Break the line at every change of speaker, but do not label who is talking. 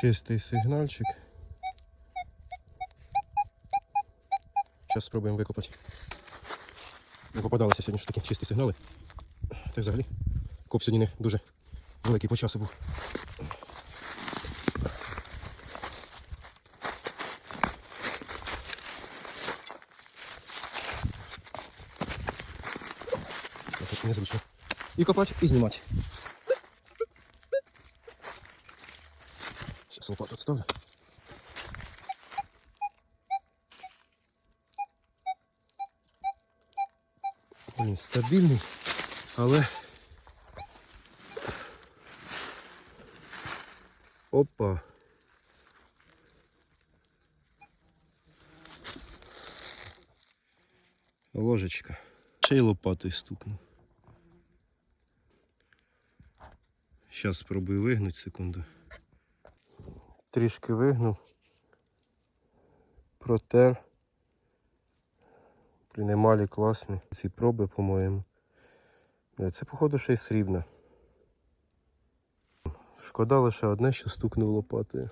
Чистий сигнальчик. Зараз спробуємо викопати. Не попадалися сьогодні ж такі чисті сигнали. Та взагалі коп сьогодні не дуже великий по часу був. Тут незручно. І копати, і знімати. Сейчас лопату отставлю. Він стабільний, але. Опа. Ложечка. Ще й лопатою стукну. Зараз спробую вигнути секунду. Трішки вигнув. Протер. Блін, емалі класні. Ці проби, по-моєму. Це, походу, ще й срібна. Шкода лише одне, що стукнув лопатою.